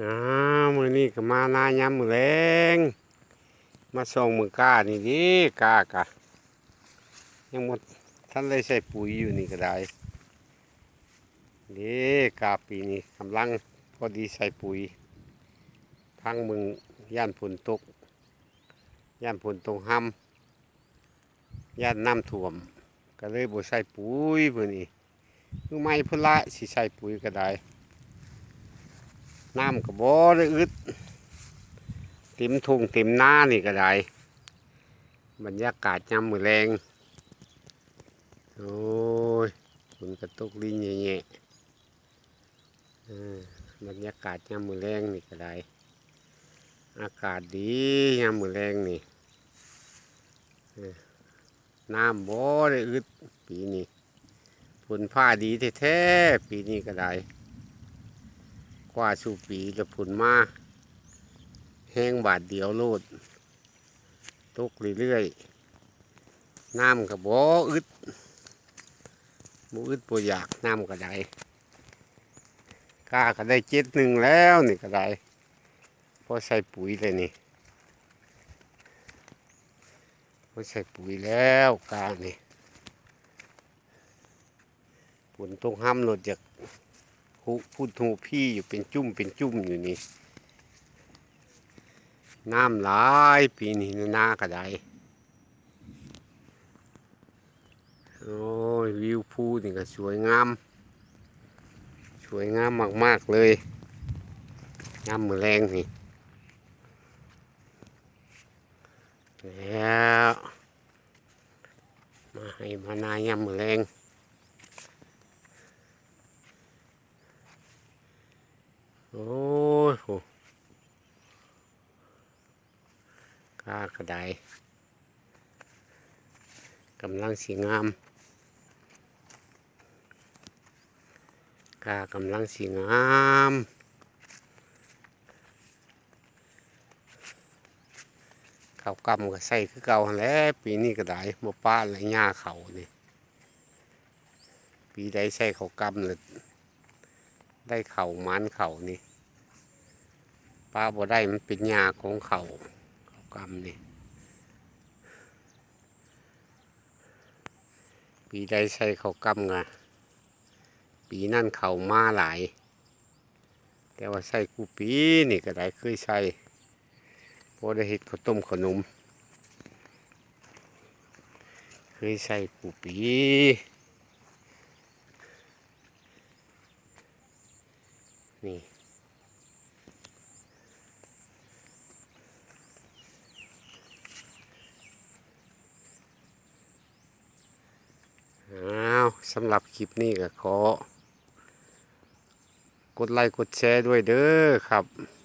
อ้าวมือนี้ก็มาหน้ายามมือแรงมาส่งมือกล้านี่ดิก้ากะยังหมดท่านเลยใส่ปุ๋ยอยู่นี่ก็ได้ดิกาปีนี้กำลังพอดีใส่ปุ๋ยพังมึงย่านฝนตกย่านฝนตกห้ำย่านน้ำท่วม ก็เลยบ่ใส่ปุ๋ยมือนี้คือไม่พุ่นละสิใส่ปุ๋ยก็ได้ น้ำก็บ่ได้อึดเต็มทุ่งเต็มนานี่ก็ได้ บรรยากาศยามมือแรงโอ้ยฝนกระตุกลิ้นแย่ๆบรรยากาศยามมือแรงนี่ก็ได้ อากาศดียามมือแรงนี่น้ำบ่ได้อึดปีนี้ฝนฟ้าดีแท้ๆปีนี้ก็ได้ กว่าสูปีจะผุนมาแห้งบาทเดียวโลดตกเรื่อยๆน้ำกับบ่อึดบ่อึดบ่อยากน้ำก็ได้กล้าก็ได้เจ็ดหนึ่งแล้วนี่ก็ได้พอใส่ปุ๋ยเลยนี่พอใส่ปุ๋ยแล้วกล้านี่ฝนตกห้ำหลดจาก หูพูดถูพี่อยู่เป็นจุ่มเป็นจุ่มอยู่นี่ น้ำหลายปีนี้นนาก็ไดโอ้ยวิวภูนี่ก็สวยงาม สวยงามมาก ๆ เลยยามมือแรงนี่แล้ว มาให้มานายามมือแรง โอ้ยโหกากระไดกำลังสีงามกากำลังสีงามเขากำก็ใส่คือเก่าแล้วปีนี้ก็ได้มาป้าและหญ้าเขานี่ปีใดใส่เขากำเลย ได้เข่ามันเข่านี่ปลาบ่ได้มันเป็นหญ้าของเขาเขากำนี่ปีใดใส่เขากำไงปีนั่นเขามาหลาย แต่ว่าใส่กูปีนี่ก็ได้เคยใส่พอได้เห็ดข้าวต้มขนมเคยใส่กูปี นี่ อ้าวสำหรับคลิปนี้ก็ขอ กดไลค์กดแชร์ด้วยเด้อครับ